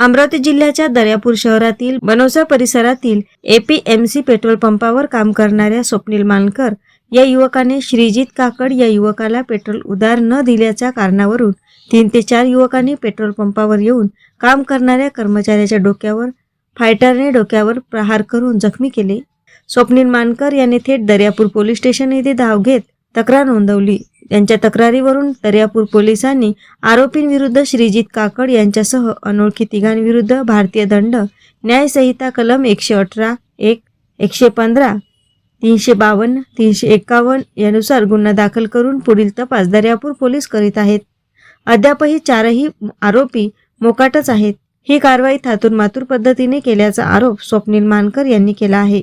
अमरावती जिल्ह्याच्या दर्यापूर शहरातील बनोसा परिसरातील एपीएमसी पेट्रोल पंपावर काम करणाऱ्या स्वप्नील मानकर या युवकाने श्रीजित काकड या युवकाला पेट्रोल उधार न दिल्याच्या कारणावरून तीन ते चार युवकांनी पेट्रोल पंपावर येऊन काम करणाऱ्या कर्मचाऱ्याच्या डोक्यावर फायटरने डोक्यावर प्रहार करून जखमी केले. स्वप्नील मानकर यांनी थेट दर्यापूर पोलीस स्टेशन येथे धाव घेत तक्रार नोंदवली. त्यांच्या तक्रारीवरून दर्यापूर पोलिसांनी आरोपींविरुद्ध श्रीजित काकड यांच्यासह अनोळखी तिघांविरुद्ध भारतीय दंड न्यायसंहिता कलम एकशे अठरा एक एकशे पंधरा तीनशे बावन्न तीनशे एकावन्न यानुसार गुन्हा दाखल करून पुढील तपास दर्यापूर पोलीस करीत आहेत. अद्यापही चारही आरोपी मोकाटच आहेत. ही कारवाई थातूर मातूर पद्धतीने केल्याचा आरोप स्वप्नील मानकर यांनी केला आहे.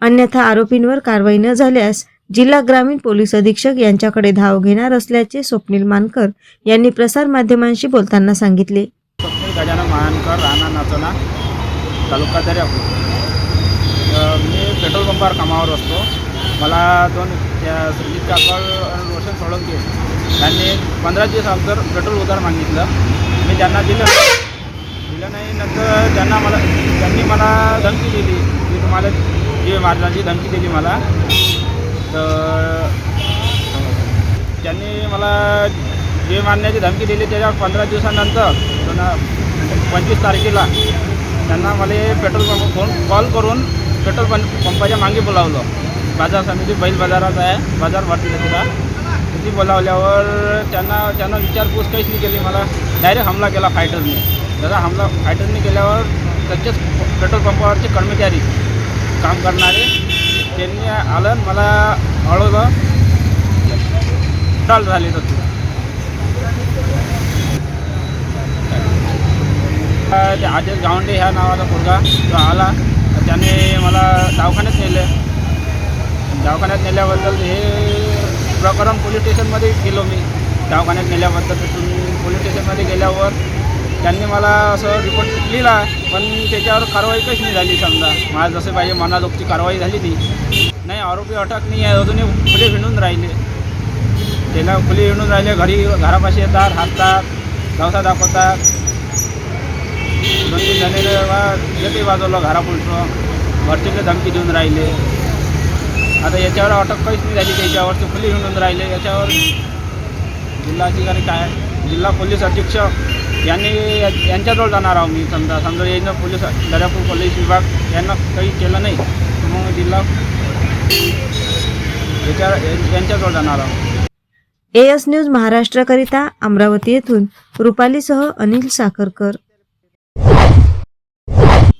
अन्यथा आरोपींवर कारवाई न झाल्यास जिल्हा ग्रामीण पोलीस अधीक्षक यांच्याकडे धाव घेणार असल्याचे स्वप्नील मानकर यांनी प्रसारमाध्यमांशी बोलताना सांगितले. स्वप्नील गजानन महानकर राणा नाचना तालुका दर्यापूर. मी पेट्रोल पंपावर कामावर असतो. मला दोन त्या काकड आणि रोशन सोळंके यांनी पंधरा दिवस अगोदर पेट्रोल उधार मागितलं. मी त्यांना दिलं. दिलं नाही नंतर त्यांना मला त्यांनी मला धमकी दिली. मी तुम्हाला जी मारण्याची धमकी दिली मला. तर त्यांनी मला जे मारण्याची धमकी दिली त्याच्या पंधरा दिवसानंतर पंचवीस तारखेला त्यांना मला पेट्रोल पंप फोन कॉल करून पेट्रोल पंप पंपाच्या मागे बोलावलं. बाजार समिती बैल बाजारात आहे बाजार भरती तिला. तिथे बोलावल्यावर त्यांना त्यांना विचारपूस काहीच नाही केली. मला डायरेक्ट हमला केला फायटरने. जरा हमला फायटरने केल्यावर त्याच्याच पेट्रोल पंपावरचे कर्मचारी काम करणारे त्यांनी आलं मला अडवलं चाल झाली तर ते आदेश गावंडे ह्या नावाचा मुलगा तो आला त्याने मला दवाखान्यात नेले. दवाखान्यात नेल्याबद्दल हे प्रकरण पोलीस स्टेशनमध्ये गेलो मी. दवाखान्यात नेल्याबद्दल तिथून पोलीस स्टेशनमध्ये गेल्यावर त्यांनी मला असं रिपोर्ट लिहिला पण त्याच्यावर कारवाई कशी नाही झाली समजा. मला जसं पाहिजे मनाजोगची कारवाई झाली ती. नाही आरोपी अटक नाही आहे अजूनही फुले हिंडून राहिले. त्याला फुले हिंडून राहिले घरी घरापाशी येतात हाकतात गावसा दाखवतात. दोन तीन झालेले येते वाजवलं घरापुलचं घरचे धमकी देऊन राहिले. आता याच्यावर अटक काहीच नाही झाली त्याच्यावर ते खुली हिंडून राहिले. याच्यावर जिल्हा अधिकारी काय जिल्हा पोलीस अधीक्षक यांनी यांच्याजवळ जाणार आहो मी. समजा समजा यांना पोलीस दर्यापूर पोलीस विभाग यांना काही केलं नाही तर मग जिल्हा याच्या यांच्याजवळ जाणार आहोत. एएस न्यूज महाराष्ट्राकरिता अमरावती येथून रुपालीसह अनिल साखरकर.